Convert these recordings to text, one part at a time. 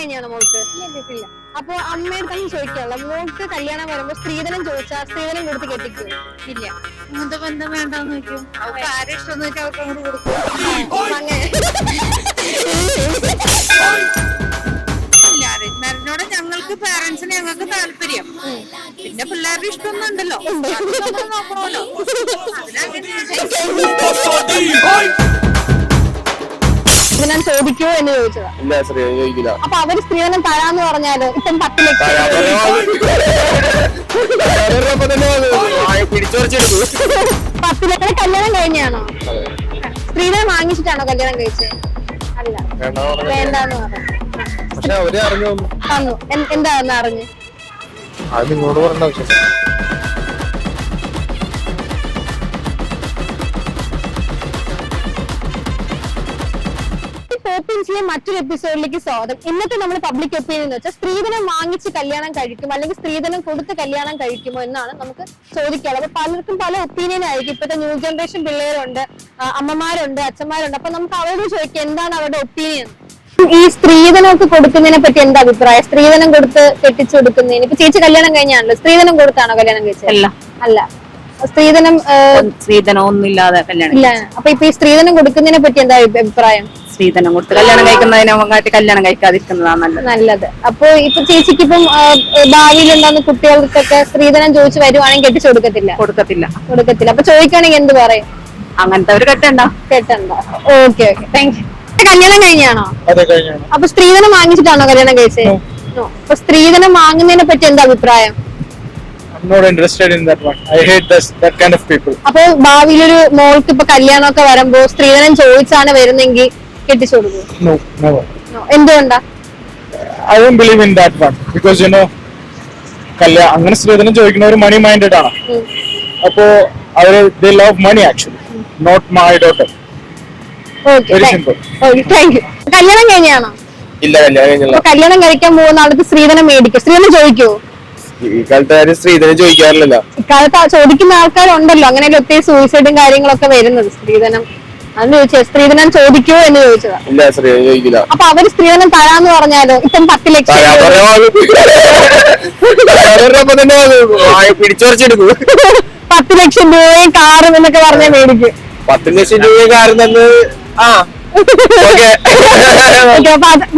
കഴിഞ്ഞാണോ മോൾക്ക്? ഇല്ല അപ്പൊ അമ്മയുടെ തന്നെ ചോദിക്കാനുള്ള. മോൾക്ക് കല്യാണം വരുമ്പോ സ്ത്രീധനം ചോദിച്ചാ സ്ത്രീധനം കൊടുത്ത് കെട്ടിക്കും? ഇല്ല. അങ്ങനത്തെ ബന്ധം വേണ്ടെന്ന് വെക്കും അവർക്ക് ആരും ഇഷ്ടം അവർക്ക് അങ്ങോട്ട് കൊടുക്കും. അങ്ങനെ. മാരേജിനോട് ഞങ്ങൾക്ക് പാരന്റ്സിന് ഞങ്ങൾക്ക് താല്പര്യം. പിന്നെ പിള്ളേരുടെ ഇഷ്ടമൊന്നും ഉണ്ടല്ലോ. നോക്കണമല്ലോ. സ്ത്രീധനം ചോദിക്കോ എന്ന് ചോദിച്ചതാ. ഇല്ല ചോദിക്കില്ല. അപ്പൊ അവർ സ്ത്രീധനം തരാന്ന് പറഞ്ഞാൽ ഇപ്പം പത്ത് ലക്ഷം പിടിച്ചുറച്ചെടുത്തു പത്ത് ലക്ഷം കല്യാണം കഴിഞ്ഞാണോ? സ്ത്രീധനം വാങ്ങിച്ചിട്ടാണോ കല്യാണം കഴിച്ചത് അല്ല. വേണ്ടാന്ന് പറഞ്ഞു പക്ഷെ അവർ അറിഞ്ഞു തന്നു. എന്താന്ന് അറിഞ്ഞു? അത് നിങ്ങളോട് പറഞ്ഞ ചെയ്യാൻ മറ്റൊരു എപ്പിസോഡിലേക്ക് സ്വാഗതം. ഇന്നത്തെ നമ്മൾ പബ്ലിക് ഒപ്പീനിയൻ എന്ന് വെച്ചാൽ സ്ത്രീധനം വാങ്ങിച്ച് കല്യാണം കഴിക്കുമോ അല്ലെങ്കിൽ സ്ത്രീധനം കൊടുത്ത് കല്യാണം കഴിക്കുമോ എന്നാണ് നമുക്ക് ചോദിക്കാനുള്ളത് അപ്പൊ പലർക്കും പല ഒപ്പീനിയൻ ആയിരിക്കും. ഇപ്പോഴത്തെ ന്യൂ ജനറേഷൻ പിള്ളേരുണ്ട് അമ്മമാരുണ്ട് അച്ഛന്മാരുണ്ട്. അപ്പൊ നമുക്ക് അവരോട് ചോദിക്കാം എന്താണ് അവരുടെ ഒപ്പീനിയൻ ഈ സ്ത്രീധനമൊക്കെ കൊടുക്കുന്നതിനെ പറ്റി എന്താ അഭിപ്രായം? സ്ത്രീധനം കൊടുത്ത് കെട്ടിച്ചു കൊടുക്കുന്നതിന് ഇപ്പൊ ചേച്ചി കല്യാണം കഴിഞ്ഞാണല്ലോ? സ്ത്രീധനം കൊടുത്താണോ കല്യാണം കഴിച്ചത്? അല്ല. അല്ല. സ്ത്രീധനം സ്ത്രീധനം ഒന്നുമില്ലാതെ കല്യാണം ഇല്ല. അപ്പൊ ഇപ്പൊ ഈ സ്ത്രീധനം കൊടുക്കുന്നതിനെ പറ്റി എന്താ അഭിപ്രായം? സ്ത്രീധനം കൊടുത്ത് കല്യാണം കഴിക്കുന്നതിനെ കല്യാണം കഴിക്കാതിരിക്കുന്നതാണ് നല്ലത്. നല്ലത്. അപ്പൊ ഇപ്പൊ ചേച്ചിക്ക് ഇപ്പം ഭാവിയിൽ ഉണ്ടാകുന്ന കുട്ടികൾക്കൊക്കെ സ്ത്രീധനം ചോദിച്ചു വരുവാണെങ്കിൽ കെട്ടിച്ചു കൊടുക്കത്തില്ല? കൊടുക്കത്തില്ല. കൊടുക്കത്തില്ല. അപ്പൊ ചോദിക്കുകയാണെങ്കിൽ എന്ത് പറയും? അങ്ങനത്തെ ഒരു കെട്ടണ്ട. കേട്ടണ്ട. Okay okay. താങ്ക് യു കല്യാണം കഴിഞ്ഞാണോ? അതെ കഴിഞ്ഞാണ്. അപ്പൊ സ്ത്രീധനം വാങ്ങിച്ചിട്ടാണോ കല്യാണം കഴിച്ചത്. അപ്പൊ സ്ത്രീധനം വാങ്ങുന്നതിനെ പറ്റി എന്താ അഭിപ്രായം? I'm not interested in that one. I hate this, that kind of people. അപ്പൊ ഭാവിയിലൊരു മോൾക്ക് ഇപ്പൊ കല്യാണമൊക്കെ വരുമ്പോ സ്ത്രീധനം ചോദിച്ചാണ് വരുന്നെങ്കിൽ കെട്ടിച്ചു കൊടുക്കും. എന്തുകൊണ്ടാ? I don't believe in that one. Because you know കല്യാണം അങ്ങനെ സ്ത്രീധനം ചോദിക്കുന്നവർ മണി മൈൻഡഡ് ആണ്. അപ്പോ അവർ they love money actually not my daughter you കല്യാണം കഴിഞ്ഞാണോ? ഇല്ല കല്യാണം കഴിക്കാൻ പോകുന്ന ആൾക്ക് സ്ത്രീധനം മേടിക്കും? സ്ത്രീധനം ചോദിക്കുവോ? ഈ കാലത്ത് ആരും സ്ത്രീധനം ചോദിക്കാറില്ലല്ലോ. ഇക്കാലത്ത് ചോദിക്കുന്ന ആൾക്കാരുണ്ടല്ലോ. അങ്ങനെ ഒത്തിരി സൂയിസൈഡും കാര്യങ്ങളൊക്കെ വരുന്നത്. സ്ത്രീധനം അന്ന് ചോദിച്ചത് സ്ത്രീധനം ചോദിക്കുവോ എന്ന് ചോദിച്ചതാ. ഇല്ല സ്ത്രീധനം ചോദിക്കില്ല. അപ്പൊ അവർ സ്ത്രീധനം തരാന്ന് പറഞ്ഞാലോ? ഇപ്പം പത്ത് ലക്ഷം പിടിച്ചുറച്ചെടുക്കും പത്ത് ലക്ഷം രൂപയും കാറും എന്നൊക്കെ പറഞ്ഞാൽ മേടിക്കും. പത്ത് ലക്ഷം രൂപ കാരണം തന്ന് ആ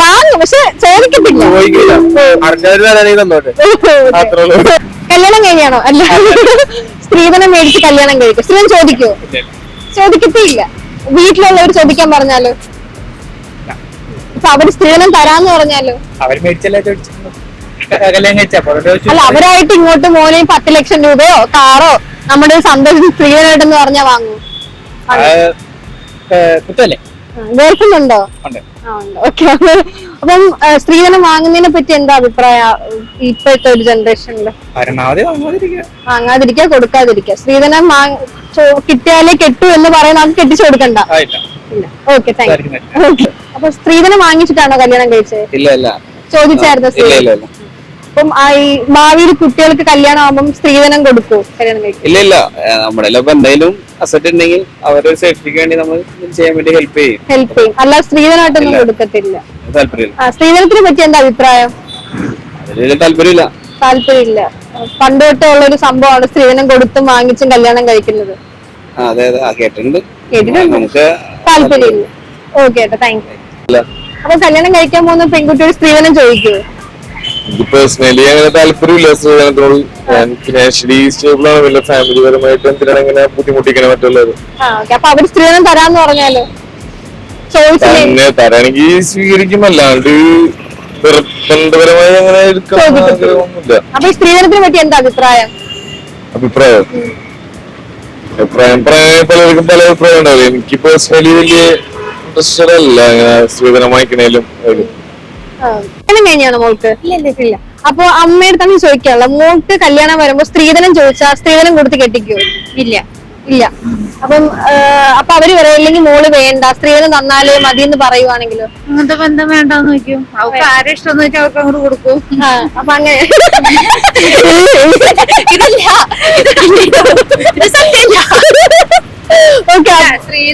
വാങ്ങും പക്ഷെ ചോദിക്കത്തില്ല. കല്യാണം കഴിഞ്ഞാണോ അല്ല. സ്ത്രീധനം മേടിച്ച് കല്യാണം കഴിക്കും. സ്ത്രീധനം ചോദിക്കോ? ചോദിക്കത്തില്ല. വീട്ടിലുള്ളവർ ചോദിക്കാൻ പറഞ്ഞാലോ അപ്പൊ അവർ സ്ത്രീധനം തരാന്ന് പറഞ്ഞാലോ? അല്ല അവരായിട്ട് ഇങ്ങോട്ട് മോനെ പത്ത് ലക്ഷം രൂപയോ കാറോ നമ്മുടെ സന്തോഷം സ്ത്രീധനമായിട്ടെന്ന് പറഞ്ഞാ വാങ്ങൂ? കുത്തല്ലേ? ഉണ്ട്. ഓക്കെ അപ്പം സ്ത്രീധനം വാങ്ങുന്നതിനെ പറ്റി എന്താ അഭിപ്രായം? ഇപ്പോഴത്തെ ഒരു ജനറേഷനിൽ? വാങ്ങാതിരിക്കുക. കൊടുക്കാതിരിക്കുക. സ്ത്രീധനം കിട്ടിയാലേ കെട്ടു എന്ന് പറയുന്ന ആൾക്ക് കെട്ടിച്ചു കൊടുക്കണ്ട. ഓക്കെ താങ്ക് യു ഓക്കെ അപ്പൊ സ്ത്രീധനം വാങ്ങിച്ചിട്ടാണോ കല്യാണം കഴിച്ചത്? ചോദിച്ചായിരുന്നു അപ്പം ഈ ഭാവിയിൽ കുട്ടികൾക്ക് കല്യാണം ആവുമ്പം സ്ത്രീധനം കൊടുക്കൂ കല്യാണം കഴിക്കും ഇല്ല. ഇല്ല നമ്മുടെ എന്തായാലും അസറ്റ് ഉണ്ടെങ്കിൽ അവരുടെ സേഫ്റ്റിക്ക് വേണ്ടി നമ്മൾ ചെയ്യാൻ വേണ്ടി ഹെൽപ്പ് ചെയ്യും. ഹെൽപ്പ് ചെയ്യും. അല്ലാതെ സ്ത്രീധനമായിട്ടൊന്നും. കൊടുക്കത്തില്ല. താല്പര്യമില്ല. ആ സ്ത്രീധനത്തിനെ പറ്റി എന്താ അഭിപ്രായം? അതിൽ താല്പര്യമില്ല. താല്പര്യമില്ല. പണ്ട് തൊട്ടേ ഉള്ള ഒരു സംഭവമാണ് സ്ത്രീധനം കൊടുത്തും വാങ്ങിച്ചും കല്യാണം കഴിക്കുന്നത്. അതെ അതെ. കേട്ടിട്ടുണ്ട്. കേട്ടിട്ടുണ്ട്. നമുക്ക് താല്പര്യമില്ല. ഓക്കെ ഏട്ടാ. Thank you. അപ്പൊ കല്യാണം കഴിക്കാൻ പോകുന്ന പെൺകുട്ടിയോട് സ്ത്രീധനം ചോദിക്കൂ. എനിക്ക് പേഴ്സണലി അങ്ങനെ താല്പര്യമില്ല. സ്ത്രീധനത്തോട് ഞാൻ ഫിനാൻഷ്യലി സ്റ്റേബിൾ ആണ്. വല്ല ഫാമിലി പരമായിട്ട് എന്തിനാണ് ഇങ്ങനെ ബുദ്ധിമുട്ടിക്കണ മറ്റുള്ളത്? ആ ഓക്കെ അപ്പൊ അവർ സ്ത്രീധനം തരാന്ന് പറഞ്ഞാലോ തന്നെ തരാണെങ്കിൽ സ്വീകരിക്കും. അല്ലാണ്ട് നിർബന്ധപരമായി അങ്ങനെ അപ്പൊ സ്ത്രീധനത്തിനെ പറ്റി എന്താ അഭിപ്രായം? അഭിപ്രായം? അഭിപ്രായം പലർക്കും പല അഭിപ്രായം ഉണ്ടാവില്ല എനിക്ക് പേഴ്സണലി വലിയ ഇൻട്രസ്റ്റഡ് അല്ല അങ്ങനെ സ്ത്രീധനം വാങ്ങിക്കണേലും അതിലും. കല്യാണം കഴിഞ്ഞാണോ മോൾക്ക്? ഇല്ല അപ്പൊ അമ്മയുടെ തന്നെ ചോദിക്കാനുള്ള മോൾക്ക് കല്യാണം വരുമ്പോ സ്ത്രീധനം ചോദിച്ചാ സ്ത്രീധനം കൊടുത്ത് കെട്ടിക്കോ? ഇല്ല ഇല്ല. അപ്പം അപ്പൊ അവർ പറയാം ഇല്ലെങ്കിൽ മോൾ വേണ്ട സ്ത്രീധനം തന്നാലേ മതി എന്ന് പറയുവാണെങ്കിലോ? അങ്ങനത്തെ ബന്ധം വേണ്ടെന്ന് വെക്കും അവർക്ക് ആരെ ഇഷ്ടം വെച്ചാൽ അവർക്ക് അങ്ങോട്ട് കൊടുക്കും. അപ്പൊ അങ്ങനെ. ഇതല്ല. ഇത് സത്യല്ല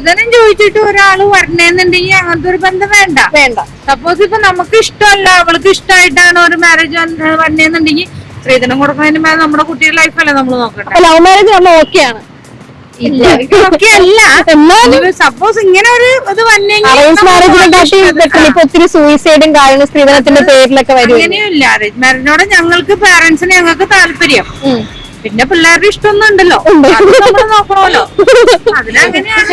സ്ത്രീധനം ചോദിച്ചിട്ട് ഒരാൾ വരണേന്നുണ്ടെങ്കിൽ അങ്ങനത്തെ ഒരു ബന്ധം വേണ്ട. വേണ്ട. സപ്പോസ് ഇപ്പൊ നമുക്ക് ഇഷ്ടമല്ല അവൾക്ക് ഇഷ്ടമായിട്ടാണ് ഒരു മാരേജ് വരണേന്നുണ്ടെങ്കിൽ സ്ത്രീധനം കൊടുക്കുന്നതിന് മേലെ നമ്മുടെ കുട്ടിയുടെ ലൈഫല്ലേ നമ്മൾ നോക്കട്ടെ ലവ് മാരേജ് നമ്മൾ ഓക്കെയാണ് സപ്പോസ് ഇങ്ങനെ ഒരു ഇത് വന്നെങ്കിൽ ഒത്തിരി സൂയിസൈഡും കാര്യങ്ങളും സ്ത്രീധനത്തിന്റെ പേരിലൊക്കെ വരും അങ്ങനെയില്ല അറേഞ്ച് മാരേജിനോട് ഞങ്ങൾക്ക് പാരന്റ്സിന് ഞങ്ങൾക്ക് താല്പര്യം. പിന്നെ പിള്ളേരുടെ ഇഷ്ടമൊന്നും ഉണ്ടല്ലോ നോക്കണമല്ലോ അതിലങ്ങനെയാണ്.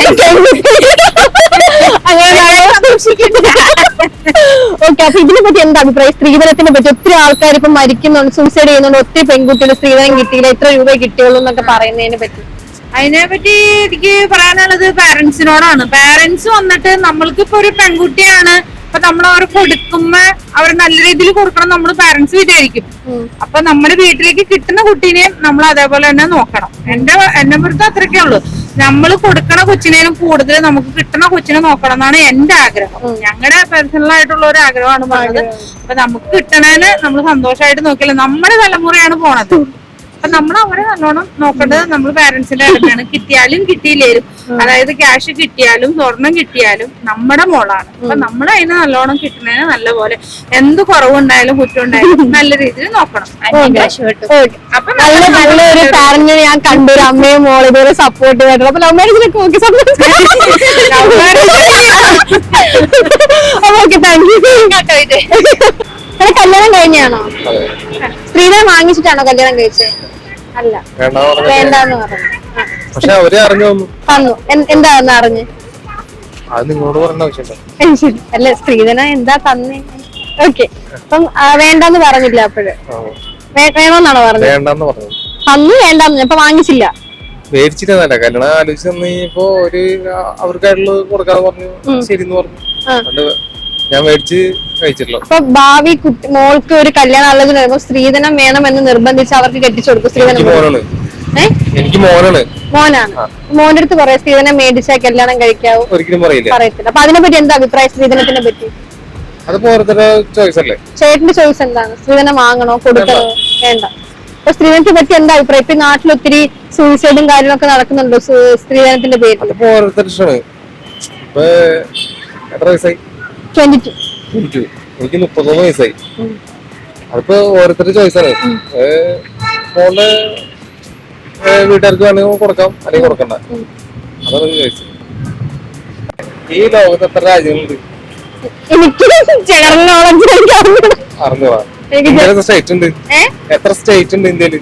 ഓക്കെ അപ്പൊ ഇതിനെ പറ്റി എന്താ അഭിപ്രായം? സ്ത്രീധനത്തിനെ പറ്റി ഒത്തിരി ആൾക്കാർ ഇപ്പൊ മരിക്കുന്നുണ്ട് സൂസൈഡ് ചെയ്യുന്നുണ്ട്. ഒത്തിരി പെൺകുട്ടികൾ സ്ത്രീധനം കിട്ടിയില്ല. എത്ര രൂപ കിട്ടിയുള്ളൂ എന്നൊക്കെ പറയുന്നതിനെ പറ്റി. അതിനെ പറ്റി എനിക്ക് പറയാനുള്ളത് പാരന്റ്സിനോടാണ് പാരന്റ്സ് വന്നിട്ട് നമ്മൾക്ക് ഇപ്പൊ ഒരു പെൺകുട്ടിയാണ്. അപ്പൊ നമ്മൾ അവർ കൊടുക്കുമ്പോ അവർ നല്ല രീതിയിൽ കൊടുക്കണം നമ്മൾ പാരന്റ്സ് വിചാരിക്കും. അപ്പൊ നമ്മുടെ വീട്ടിലേക്ക് കിട്ടുന്ന കുട്ടീനെയും നമ്മൾ അതേപോലെ തന്നെ നോക്കണം. എന്റെ എന്റെ പുറത്ത് അത്രയ്ക്കേ ഉള്ളൂ. നമ്മൾ കൊടുക്കണ കൊച്ചിനേലും കൂടുതൽ നമുക്ക് കിട്ടുന്ന കൊച്ചിനെ നോക്കണം എന്നാണ് എന്റെ ആഗ്രഹം. ഞങ്ങളുടെ പേഴ്സണൽ ആയിട്ടുള്ള ഒരു ആഗ്രഹമാണ് പറഞ്ഞത്. അപ്പൊ നമുക്ക് കിട്ടണേന് നമ്മൾ സന്തോഷമായിട്ട് നോക്കില്ല. നമ്മുടെ തലമുറയാണ് പോണത്. അപ്പൊ നമ്മൾ അവരെ നല്ലോണം നോക്കേണ്ടത് നമ്മൾ പാരന്റ്സിന്റെ അടുത്താണ്. കിട്ടിയാലും കിട്ടിയില്ലേലും. അതായത് ക്യാഷ് കിട്ടിയാലും സ്വർണം കിട്ടിയാലും നമ്മുടെ മോളാണ്. അപ്പൊ നമ്മൾ അതിന് നല്ലോണം കിട്ടുന്നതിന് നല്ല പോലെ എന്ത് കുറവുണ്ടായാലും കുറ്റം ഉണ്ടായാലും നല്ല രീതിയിൽ നോക്കണം. അപ്പൊ നല്ല നല്ല ഒരു പാരന്റിനെ ഞാൻ കണ്ടു. ഒരു അമ്മയും മോളെ ഇതുവരെ സപ്പോർട്ട് ചെയ്തിട്ടുള്ളൂ അപ്പൊ ലവ് മാരേജിനൊക്കെ ഓക്കെ ഓക്കെ താങ്ക് യു നിങ്ങളെ കല്യാണം കഴിഞ്ഞാണോ? സ്ത്രീധനം വാങ്ങിച്ചിട്ടാണോ കല്യാണം കഴിച്ചത്? അല്ല. വേണ്ടെന്ന് പറഞ്ഞു ആ, പക്ഷെ അവർ അറിഞ്ഞു തന്നു തന്നു എൻ- എന്താന്ന് അറിഞ്ഞ്? അത് നിങ്ങളോട് പറഞ്ഞ ആവശ്യമുണ്ടോ ശരി. അല്ല സ്ത്രീധനം എന്താ തന്നേ? ഓക്കെ. അപ്പം ആ, വേണ്ടാന്ന് പറഞ്ഞില്ല അപ്പോഴ്. വേണോന്നാണോ പറഞ്ഞത്? വേണ്ടെന്ന് പറഞ്ഞു തന്നു വേണ്ടാന്ന് അപ്പൊ വാങ്ങിച്ചില്ല. മേടിച്ചിരുന്നല്ല കല്യാണം ആലോചിച്ച് തന്നു കഴിഞ്ഞപ്പോ ഒരു അവർക്കായിട്ടുള്ളത് കൊടുക്കാതെ പറഞ്ഞു. ശരിന്ന് പറഞ്ഞു. ആ. അതുകൊണ്ട് ഞാൻ മേടിച്ച് കഴിച്ചിട്ടുള്ളൂ. അപ്പൊ ഭാവി മോൾക്ക് ഒരു കല്യാണം ആലോചന വരുമ്പോ സ്ത്രീധനം വേണമെന്ന് നിർബന്ധിച്ച് അവർക്ക് കെട്ടിച്ചു കൊടുക്കും സ്ത്രീധനം എനിക്ക് മോനാണ്. എനിക്ക് മോനാണ്. മോനാണ്. മോന്റെ അടുത്ത് പറയാം സ്ത്രീധനം മേടിച്ചാൽ കല്യാണം കഴിക്കാവൂ. ഒരിക്കലും പറയില്ല. പറയത്തില്ല. അപ്പൊ അതിനെ പറ്റി എന്താ അഭിപ്രായം സ്ത്രീധനത്തിനെ പറ്റി? അതിപ്പോ ഓരോരുത്തരുടെ ചോയ്സ് അല്ലേ? ചേട്ടന്റെ ചോയ്സ് എന്താണ്? സ്ത്രീധനം വാങ്ങണോ കൊടുക്കണോ വേണ്ട. അപ്പൊ സ്ത്രീധനത്തെ പറ്റി എന്താ അഭിപ്രായം? ഇപ്പൊ നാട്ടിൽ ഒത്തിരി സൂയിസൈഡും കാര്യങ്ങളൊക്കെ നടക്കുന്നുണ്ടോ? സ്ത്രീധനത്തിന്റെ പേരിൽ? അതിപ്പോ ഓരോരുത്തരുടെ ഇഷ്ടമാണ്. ഇപ്പൊ എത്ര വയസ്സായി? ട്വന്റി ടു എനിക്ക് മുപ്പത്തൊന്ന് വയസ്സായി. അതിപ്പോ ഓരോരുത്തരുടെ ചോയ്സാണ് മോളുടെ വീട്ടുകാർക്ക് വേണമെങ്കിൽ കൊടുക്കാം അല്ലെങ്കിൽ കൊടുക്കണ്ട. അതാണ് ചോയ്സ് ഈ ലോകത്ത് എത്ര രാജ്യങ്ങളുണ്ട്. അറിഞ്ഞു സ്റ്റേറ്റ് ഉണ്ട്? എത്ര സ്റ്റേറ്റ് ഉണ്ട് ഇന്ത്യയിൽ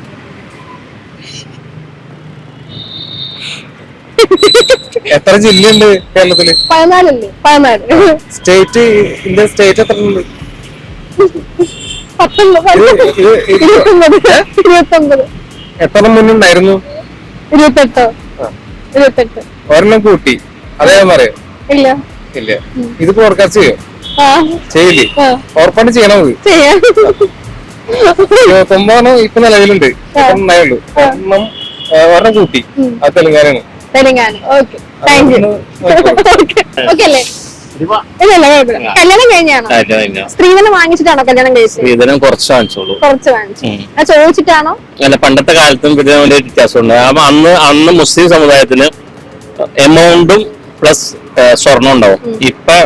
എത്ര ജില്ലയുണ്ട് കേരളത്തിൽ? പതിനാല്. സ്റ്റേറ്റ് ഇന്ത്യ സ്റ്റേറ്റ് എത്ര ഉണ്ട് ഇരുപത്തൊമ്പത്. എത്ര മുന്നുണ്ടായിരുന്നു ഇരുപത്തെട്ടോ. ആ. ഇരുപത്തെട്ട്. ഒരെണ്ണം കൂട്ടി. അതേ പറയാം. ഇല്ല. ഇല്ല. ഇത് പോഡ്കാസ്റ്റ് ചെയ്യോ? ചെയ്യില്ലേ? ഉറപ്പാണ് ചെയ്യണത് ചെയ്യാം. ഇരുപത്തൊമ്പതാണ് ഇപ്പൊ നിലവിലുണ്ട്. ഒരെണ്ണം കൂട്ടി. അത് തെലുങ്കാനാണ് Telangana. Okay thank you okay അല്ലേ? ഇല്ലല്ല കുഴപ്പമില്ല. കല്യാണം കഴിഞ്ഞാണോ? സ്ത്രീധനം വാങ്ങിച്ചിട്ടാണോ കല്യാണം കഴിച്ചത്? സ്ത്രീധനം കുറച്ച് വാങ്ങിച്ചോളൂ. കുറച്ച് വാങ്ങിച്ചു. ആ ചോദിച്ചിട്ടാണോ? അല്ല പണ്ടത്തെ കാലത്തും പിന്നെ വലിയ വ്യത്യാസമുണ്ട്. അപ്പൊ അന്ന് അന്ന് മുസ്ലിം സമുദായത്തിന് എമൗണ്ടും പ്ലസ് സ്വർണം ഉണ്ടാവും. ഇപ്പൊ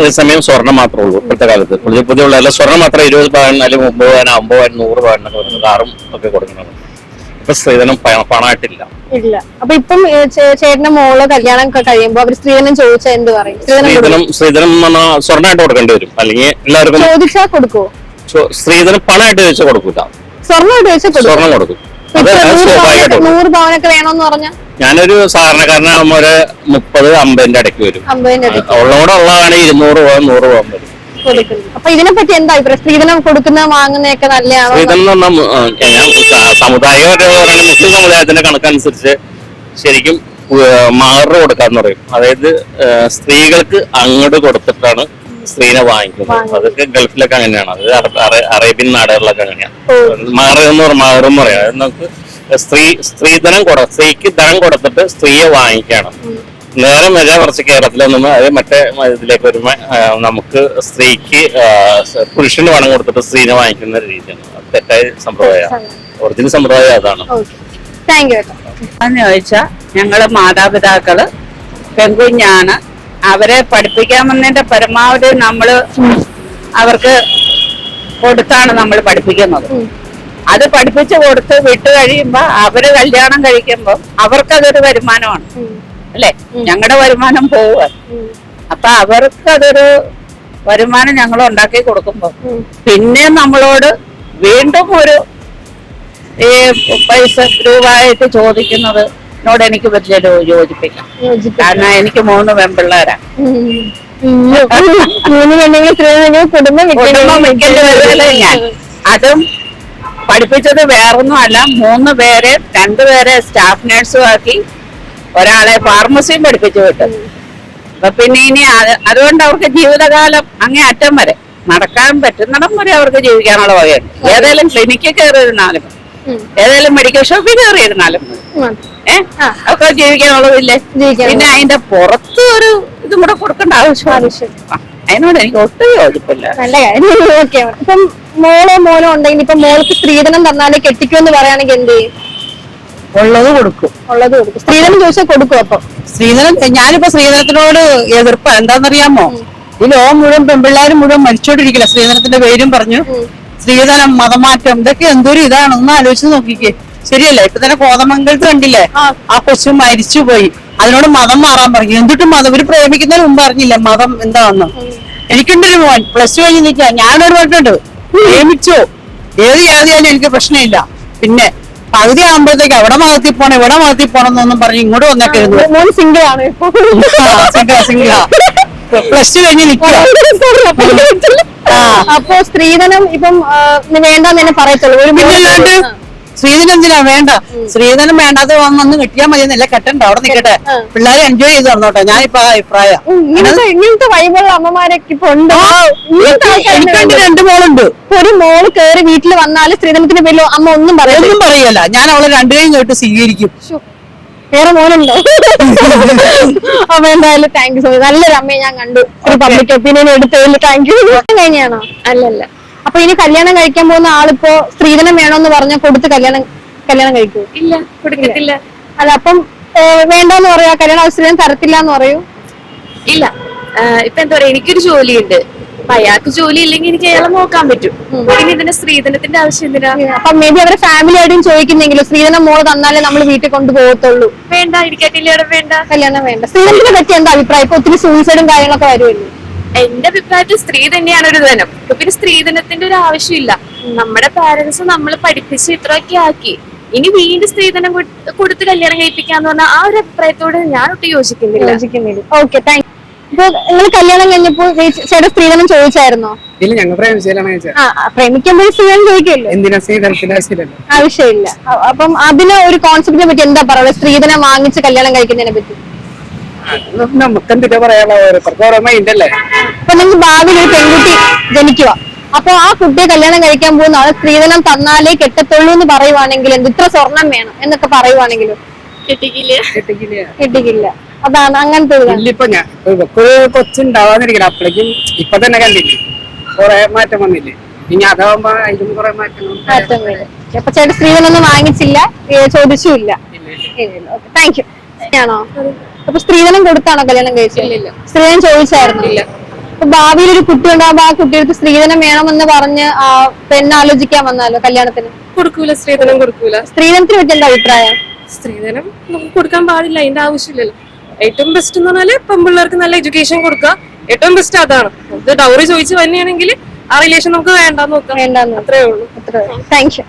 ഒരു സമയം സ്വർണം മാത്രമേ ഉള്ളൂ ഇപ്പോഴത്തെ കാലത്ത്. പുതിയ പുതിയ ഉള്ള സ്വർണം മാത്രം ഇരുപത് പവൻ അല്ലെങ്കിൽ മുപ്പത് പവൻ അമ്പത് പവൻ നൂറ് പവൻ കാറും ഒക്കെ കൊടുക്കുന്നത് ഇപ്പൊ സ്ത്രീധനം പണമായിട്ടില്ല. ഇല്ല. അപ്പൊ ഇപ്പം ചേട്ടന്റെ മോൾ കല്യാണം ഒക്കെ കഴിയുമ്പോ അവർ സ്ത്രീധനം ചോദിച്ചാൽ എന്ത് പറയും? സ്ത്രീധനം സ്ത്രീധനം സ്വർണമായിട്ട് കൊടുക്കേണ്ടി വരും. അല്ലെങ്കിൽ എല്ലാവർക്കും ചോദിച്ചാ കൊടുക്കോ സ്ത്രീധനം പണമായിട്ട് ചോദിച്ചാൽ കൊടുക്കില്ല സ്വർണമായിട്ട് കൊടുക്കും. സ്വർണം കൊടുക്കും. നൂറ് പവനൊക്കെ വേണമെന്ന് പറഞ്ഞാൽ ഞാനൊരു സാധാരണക്കാരനാകുമ്പോ ഒരു മുപ്പത് അമ്പതിന്റെ ഇടയ്ക്ക് വരും. ഉള്ളവിടെ ഉള്ളതാണ് ഇരുന്നൂറ് പോവാൻ നൂറ് പോവാൻ വരും. കൊടുക്കുന്നു. അപ്പൊ ഇതിനെ പറ്റി എന്താ അഭിപ്രായം? സ്ത്രീധനം കൊടുക്കുന്ന വാങ്ങുന്നതൊക്കെ നല്ലതാണോ സ്ത്രീധനം എന്ന് പറഞ്ഞാൽ ഉം, ഞാൻ സ- സമുദായികമായിട്ട് പറയുന്നത് മുസ്ലിം സമുദായത്തിന്റെ കണക്കനുസരിച്ച് ശരിക്കും മാറ കൊടുക്കാന്ന് പറയും. അതായത് സ്ത്രീകൾക്ക് അങ്ങോട്ട് കൊടുത്തിട്ടാണ് സ്ത്രീനെ വാങ്ങിക്കുന്നത്. അതൊക്കെ ഗൾഫിലൊക്കെ അങ്ങനെയാണ്. അത് അറ- അറ- അറേബ്യൻ നാടുകളിലൊക്കെ അങ്ങനെയാണ് മാറ എന്ന് മാറും എന്ന് പറയാം. അതായത് നമുക്ക് സ്ത്രീ സ്ത്രീധനം കൊടു സ്ത്രീക്ക് ധനം കൊടുത്തിട്ട് സ്ത്രീയെ വാങ്ങിക്കണം. നേരെ വരെ കുറച്ച് കേരളത്തിലൊന്നും അതായത് മറ്റേ ഇതിലേക്ക് വരുമ്പോ നമുക്ക് സ്ത്രീക്ക് പുരുഷന് പണം കൊടുത്തിട്ട് സ്ത്രീനെ വാങ്ങിക്കുന്ന രീതിയാണ്. തെറ്റായ സമ്പ്രദായം ഒറിജിനൽ സമ്പ്രദായം അതാണ്. ചോദിച്ചാൽ ഞങ്ങൾ മാതാപിതാക്കൾ പെൺകുഞ്ഞാണ് അവരെ പഠിപ്പിക്കാമെന്നതിന്റെ പരമാവധി നമ്മൾ അവർക്ക് കൊടുത്താണ് നമ്മൾ പഠിപ്പിക്കുന്നത്. അത് പഠിപ്പിച്ചു കൊടുത്ത് വിട്ടു കഴിയുമ്പോ അവർ കല്യാണം കഴിക്കുമ്പോ അവർക്കതൊരു വരുമാനമാണ്. അല്ലെ? ഞങ്ങളുടെ വരുമാനം പോവുക. അപ്പൊ അവർക്ക് അതൊരു വരുമാനം ഞങ്ങൾ ഉണ്ടാക്കി കൊടുക്കുമ്പോ പിന്നെ നമ്മളോട് വീണ്ടും ഒരു ഈ പൈസ രൂപ ആയിട്ട് ചോദിക്കുന്നത് എന്നോട് എനിക്ക് പറ്റിയൊരു യോജിപ്പിക്കാം. കാരണം എനിക്ക് മൂന്ന് പെൺപിള്ളേരാ. മൂന്ന് പെണ്ണുങ്ങൾ കുടുംബം കുടുംബം വെക്കേണ്ടി വരുമല്ലോ ഞാൻ? അതും പഠിപ്പിച്ചത് വേറൊന്നും അല്ല. മൂന്ന് പേരെ രണ്ടുപേരെ സ്റ്റാഫ് നേഴ്സും ആക്കി ഒരാളെ ഫാർമസിയും പഠിപ്പിച്ചു വിട്ടു. അപ്പൊ പിന്നെ ഇനി അതുകൊണ്ട് അവർക്ക് ജീവിതകാലം അങ്ങേ അറ്റം വരെ നടക്കാൻ പറ്റുന്നിടം വരെ അവർക്ക് ജീവിക്കാനുള്ള വകയുണ്ട്. ഏതായാലും ക്ലിനിക്കിൽ കയറിയിരുന്നാലും ഏതായാലും മെഡിക്കൽ ഷോപ്പിൽ കയറിയിരുന്നാലും. ഏഹ് ഒക്കെ ജീവിക്കാനുള്ളതില്ലേ? ജീവിക്കാനുള്ള- പിന്നെ അതിന്റെ പുറത്ത് ഒരു ഇതും കൂടെ കൊടുക്കേണ്ട ആവശ്യം. അതിനോട് എനിക്ക് ഒട്ടും യോജിപ്പില്ല. നല്ല കാര്യം. ഓക്കെ ഇപ്പം മോളോ മോനോ ഉണ്ടെങ്കിൽ ഇപ്പൊ മോൾക്ക് സ്ത്രീധനം തന്നാലേ കെട്ടിക്കുമെന്ന് പറയുകയാണെങ്കിൽ എന്ത് ചെയ്യും? ഉള്ളത് കൊടുക്കും. ഉള്ളത് കൊടുക്കും. സ്ത്രീധനം ചോദിച്ചാൽ കൊടുക്കും അപ്പൊ. സ്ത്രീധനം ഞാനിപ്പോ സ്ത്രീധനത്തിനോട് എതിർപ്പ് എന്താണെന്നറിയാമോ ഈ ലോകം മുഴുവൻ പെൺപിള്ളേർ മുഴുവൻ മരിച്ചോണ്ടിരിക്കില്ല സ്ത്രീധനത്തിന്റെ പേരും പറഞ്ഞു? സ്ത്രീധനം മതമാറ്റം ഇതൊക്കെ എന്തൊരു ഇതാണ്? ഒന്ന് ആലോചിച്ച് നോക്കിക്കേ. ശരിയല്ലേ? ഇപ്പൊ തന്നെ കോതമംഗലത്ത് കണ്ടില്ലേ? ആ. കൊച്ചു മരിച്ചുപോയി. അതിനോട് മതം മാറാൻ പറഞ്ഞു. എന്തിട്ടും മതം ഒരു പ്രേമിക്കുന്നതിന് മുമ്പ് അറിഞ്ഞില്ല മതം എന്താണെന്ന് എനിക്കുണ്ടൊരു മോൻ പ്ലസ് ടു കഴിഞ്ഞ് നിൽക്കുക ഞാനൊരു പറഞ്ഞിട്ടുണ്ട് പ്രേമിച്ചോ? ഏത് ജാതിയാലും എനിക്ക് പ്രശ്നമില്ല. പിന്നെ പകുതി ആകുമ്പോഴത്തേക്ക് എവിടെ മാറ്റി പോണം എവിടെ മാറ്റി പോണം എന്നൊന്നും പറഞ്ഞ് ഇങ്ങോട്ട് വന്നേക്കായിരുന്നു മോൻ സിംഗിൾ ആണ് ഇപ്പൊ. സിംഗിളാ സിംഗിളാ പ്ലസ് ടു കഴിഞ്ഞ് നിൽക്കുക. അപ്പൊ സ്ത്രീധനം ഇപ്പം വേണ്ടെന്ന് തന്നെ പറയത്തുള്ളൂ. ഒരു സ്ത്രീധനം എന്തിനാ വേണ്ട ശ്രീധനം വേണ്ടാതെ വന്നൊന്ന് കിട്ടിയാൽ മതി എന്നല്ല കെട്ടണ്ട അവിടെ നിൽക്കട്ടെ പിള്ളേരെ എൻജോയ് ചെയ്ത് തന്നോട്ടെ ഞാനിപ്പോ ഇപ്പൊ അഭിപ്രായം. ഇങ്ങനത്തെ ഇങ്ങനത്തെ വൈബുള്ള അമ്മമാരൊക്കെ ഇപ്പൊ ഉണ്ട്. ഇങ്ങനത്തെ ആൾക്കാരുണ്ട്. എനിക്ക് രണ്ട് മോളുണ്ട്. ഒരു മോൾ കേറി വീട്ടിൽ വന്നാൽ സ്ത്രീധനത്തിന്റെ പേരിൽ അമ്മ ഒന്നും പറയരുത് ഒന്നും പറയല്ല. ഞാൻ അവളെ രണ്ടുപേരും കേട്ട് സ്വീകരിക്കും. വേറെ മോനുണ്ടോ അപ്പൊ എന്തായാലും താങ്ക് യു സോ മച്ച് നല്ലൊരു അമ്മയെ ഞാൻ കണ്ടു. ഒരു പബ്ലിക് ഒപ്പീനിയൻ എടുത്തതിൽ താങ്ക് യു കഴിഞ്ഞാണോ അല്ലല്ല. അപ്പൊ ഇനി കല്യാണം കഴിക്കാൻ പോകുന്ന ആളിപ്പോ സ്ത്രീധനം വേണോന്ന് പറഞ്ഞാൽ കൊടുത്ത് കല്യാണം കല്യാണം കഴിക്കൂ ഇല്ല കൊടുക്കത്തില്ല. അല്ല അപ്പം വേണ്ടെന്ന് പറയാ? കല്യാണ അവസരം തരത്തില്ല എന്ന് പറയൂ. ഇല്ല. ഇപ്പൊ എന്താ പറയാ എനിക്കൊരു ജോലിയുണ്ട്. അപ്പൊ അയാൾക്ക് ജോലി ഇല്ലെങ്കിൽ എനിക്ക് അയാളെ നോക്കാൻ പറ്റും. പിന്നെ ഇതിന്റെ സ്ത്രീധനത്തിന്റെ ആവശ്യം എന്തിനാ? അപ്പൊ മേ ബി അവരെ ഫാമിലി ആയിട്ടും ചോദിക്കുന്നെങ്കിലും സ്ത്രീധനം മോൾ തന്നാലേ നമ്മൾ വീട്ടിൽ കൊണ്ടുപോകത്തുള്ളൂ. വേണ്ട ഇരിക്കട്ടില്ല വേണ്ട. കല്യാണം വേണ്ട. സ്ത്രീധനത്തിനെ പറ്റി എന്താ അഭിപ്രായം? ഇപ്പൊ ഒത്തിരി സൂയിസൈഡും കാര്യങ്ങളൊക്കെ വരുമല്ലോ. എന്റെ അഭിപ്രായത്തിൽ സ്ത്രീ തന്നെയാണ് ഒരു ധനം. ഇപ്പൊ പിന്നെ സ്ത്രീധനത്തിന്റെ ഒരു ആവശ്യമില്ല. നമ്മുടെ പാരന്റ്സ് നമ്മൾ പഠിപ്പിച്ച് ഇത്രയൊക്കെ ആക്കി. ഇനി വീണ്ടും സ്ത്രീധനം കൊടു- കൊടുത്ത് കല്യാണം കഴിപ്പിക്കാന്ന് പറഞ്ഞാൽ ആ ഒരു അഭിപ്രായത്തോട് ഞാൻ ഒട്ടും യോജിക്കുന്നില്ല. യോജിക്കുന്നില്ല. ഓക്കെ താങ്ക് ഇപ്പൊ നിങ്ങൾ കല്യാണം കഴിഞ്ഞപ്പോൾ ചേട്ടൻ സ്ത്രീധനം ചോദിച്ചായിരുന്നോ? ഇല്ല ഞങ്ങൾ പ്രേമിക്കുമ്പോൾ സ്ത്രീധനം ചോദിക്കില്ല എന്തിനാ ആവശ്യമില്ല. അപ്പം അതിന് ഒരു കോൺസെപ്റ്റിനെ പറ്റി എന്താ പറയുക? സ്ത്രീധനം വാങ്ങിച്ച് കല്യാണം കഴിക്കുന്നതിനെ പറ്റി. നമുക്ക് എന്തിനാ പറയാനുള്ള ഓരോരുത്തർക്ക് ഓരോ മൈൻഡ് അല്ലേ? അപ്പൊ നിങ്ങൾക്ക് ഭാവിയിൽ ഒരു പെൺകുട്ടി ജനിക്കുക. അപ്പൊ ആ കുട്ടിയെ കല്യാണം കഴിക്കാൻ പോകുന്ന ആളെ സ്ത്രീധനം തന്നാലേ കെട്ടത്തുള്ളൂ എന്ന് പറയുവാണെങ്കിൽ എന്ത്? ഇത്ര സ്വർണം വേണം എന്നൊക്കെ പറയുവാണെങ്കിലും? കെട്ടിക്കില്ല. കിട്ടിക്കില്ല. കിട്ടിക്കില്ല. അതാണ് അങ്ങനത്തെ ഇല്ലിപ്പൊ ഞാൻ ഇപ്പൊ ഇവക്കൊരു കൊച്ചുണ്ടാവാന്നിരിക്കില്ല അപ്പോഴേക്കും ഇപ്പൊ തന്നെ കണ്ടില്ലേ? കൊറേ മാറ്റം വന്നില്ലേ? ഇനി അതാവുമ്പോ അതിലും കൊറേ മാറ്റം വരും. അപ്പൊ ചേട്ടൻ സ്ത്രീധനൊന്നും വാങ്ങിച്ചില്ല ചോദിച്ചില്ല ചോദിച്ചുമില്ല താങ്ക് യു ആണോ? അപ്പൊ സ്ത്രീധനം കൊടുത്താണോ കല്യാണം കഴിച്ചത്? സ്ത്രീധനം ചോദിച്ചായിരുന്നു? അപ്പൊ ഭാവിയിൽ ഒരു കുട്ടി ഉണ്ടാകുമ്പോ ആ കുട്ടികൾക്ക് സ്ത്രീധനം വേണമെന്ന് പറഞ്ഞ് ആ പെണ്ണ് ആലോചിക്കാൻ വന്നാലോ കല്യാണത്തിന്? കൊടുക്കൂല സ്ത്രീധനം കൊടുക്കൂല. സ്ത്രീധനത്തിന് പറ്റി എന്താ അഭിപ്രായം? സ്ത്രീധനം നമുക്ക് കൊടുക്കാൻ പാടില്ല അതിന്റെ ആവശ്യമില്ലല്ലോ. ഏറ്റവും ബെസ്റ്റ് എന്ന് പറഞ്ഞാൽ പെൺപിള്ളേർക്ക് നല്ല എഡ്യൂക്കേഷൻ കൊടുക്കുക. ഏറ്റവും ബെസ്റ്റ് അതാണ്. ഇത് ഡൗറി ചോദിച്ചു തന്നെയാണെങ്കിൽ ആ റിലേഷൻ നമുക്ക് വേണ്ടാന്ന് നോക്കാം. വേണ്ടാന്ന് അത്രേ ഉള്ളൂ. താങ്ക് യു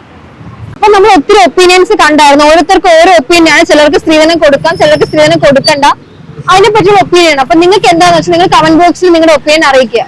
അപ്പൊ നമ്മൾ ഒത്തിരി ഒപ്പീനിയൻസ് കണ്ടായിരുന്നു. ഓരോരുത്തർക്ക് ഓരോ ഒപ്പീനിയൻ ആണ്. ചിലർക്ക് സ്ത്രീധനം കൊടുക്കാം ചിലർക്ക് സ്ത്രീധനം കൊടുക്കണ്ട. അതിനെ പറ്റിയുള്ള ഒപ്പീനിയൻ അപ്പൊ നിങ്ങൾക്ക് എന്താണെന്ന് വെച്ചാൽ നിങ്ങൾ കമന്റ് ബോക്സിൽ നിങ്ങളുടെ ഒപ്പീനിയൻ അറിയിക്കുക.